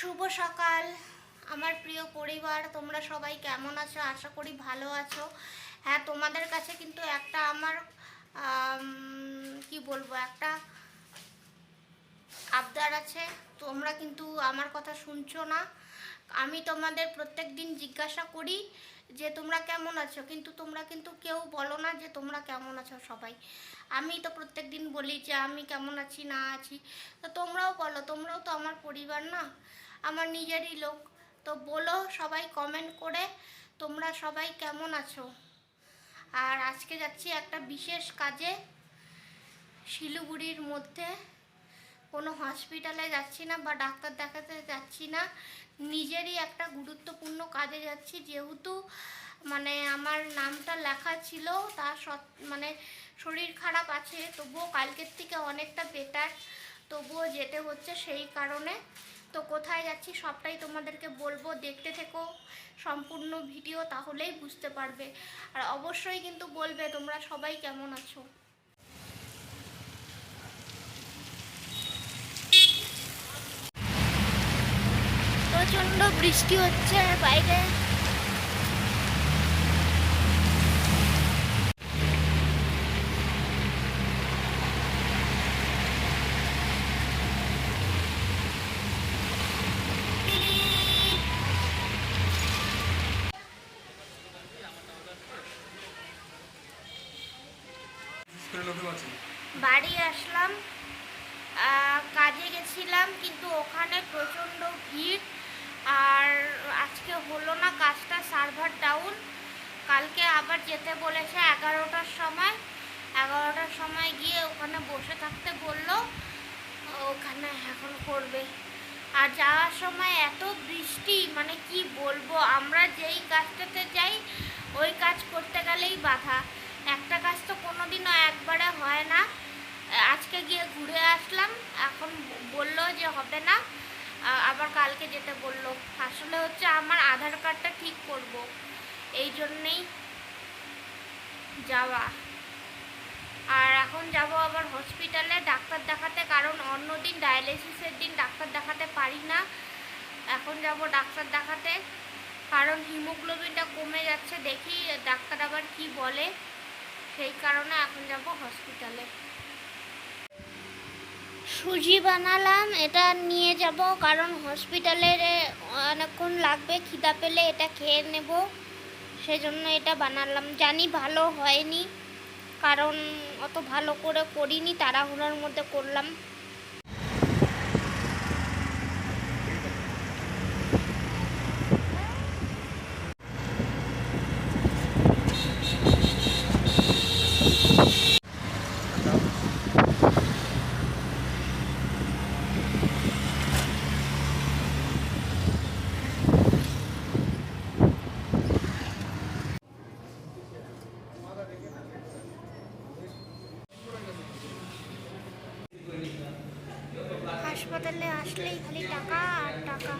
শুভ সকাল। আমার প্রিয় পরিবার, তোমরা সবাই কেমন আছো? আশা করি ভালো আছো। হ্যাঁ তোমাদের কাছে কিন্তু একটা আমার কি বলব, একটা আবদার আছে। তোমরা কিন্তু আমার কথা শুনছো না। আমি তোমাদের প্রত্যেক দিন জিজ্ঞাসা করি যে, তোমরা কেমন আছো? কিন্তু তোমরা কিন্তু কেউ বলো না যে, তোমরা কেমন আছো সবাই? আমি তো প্রত্যেক দিন বলি যে, আমি কেমন আছি, না আছি? তো তোমরাও বলো, তোমরাও তো আমার পরিবার না? আমার নিজেরই লোক। তো বলো সবাই কমেন্ট করে তোমরা সবাই কেমন আছো? আর আজকে যাচ্ছি একটা বিশেষ কাজে। শিলিগুড়ির মধ্যে। কোনো হসপিটালে যাচ্ছি না বা ডাক্তার দেখাতে যাচ্ছি না। নিজেরই একটা গুরুত্বপূর্ণ কাজে যাচ্ছি। যেহেতু মানে আমার নামটা লেখা ছিল তার সৎ মানে শরীর খারাপ আছে, তবুও কালকের থেকে অনেকটা বেটার তবুও যেতে হচ্ছে সেই কারণে। তো কোথায় যাচ্ছি সবটাই তোমাদেরকে বলব। দেখতে থেকো, সম্পূর্ণ ভিডিও তাহলেই বুঝতে পারবে। আর অবশ্যই কিন্তু বলবে তোমরা সবাই কেমন আছো। প্রচণ্ড বৃষ্টি হচ্ছে বাইরে বাড়ি আসলাম কাজে গেছিলাম, কিন্তু ওখানে প্রচণ্ড ভিড়, আর আজকে হলো না, কাজটা সার্ভার ডাউন কালকে আবার যেতে বলেছে এগারোটার সময়। এগারোটার সময় গিয়ে ওখানে বসে থাকতে বলল, ওখানে এখন করবে। আর যাওয়ার সময় এত বৃষ্টি মানে কি বলব, আমরা যেই কাজটাতে যাই, ওই কাজ করতে গেলেই বাধা। কাজ তো কোনোদিনও একবারে হয় না। আজকে গিয়ে ঘুরে আসলাম, এখন বলল যে হবে না। আবার কালকে যেতে বলল। আসলে হচ্ছে আমার আধার কার্ডটা ঠিক করব, এই জন্যেই যাওয়া। আর এখন যাব আবার হসপিটালে ডাক্তার দেখাতে, কারণ অন্যদিন ডায়ালিসিসের দিন ডাক্তার দেখাতে পারি না। এখন যাব ডাক্তার দেখাতে, কারণ হিমোগ্লোবিনটা কমে যাচ্ছে, দেখি ডাক্তার আবার কি বলে। সেই কারণে এখন যাব হসপিটালে সুজি বানালাম, এটা নিয়ে যাব কারণ হসপিটালে অনেকক্ষণ লাগবে, খিদা পেলে এটা খেয়ে নেব। সেজন্য এটা বানালাম। জানি ভালো হয়নি, কারণ অত ভালো করে করিনি, তাড়াহুড়োর মধ্যে করলাম। হাসপাতালে আসলেই খালি টাকা আর টাকা।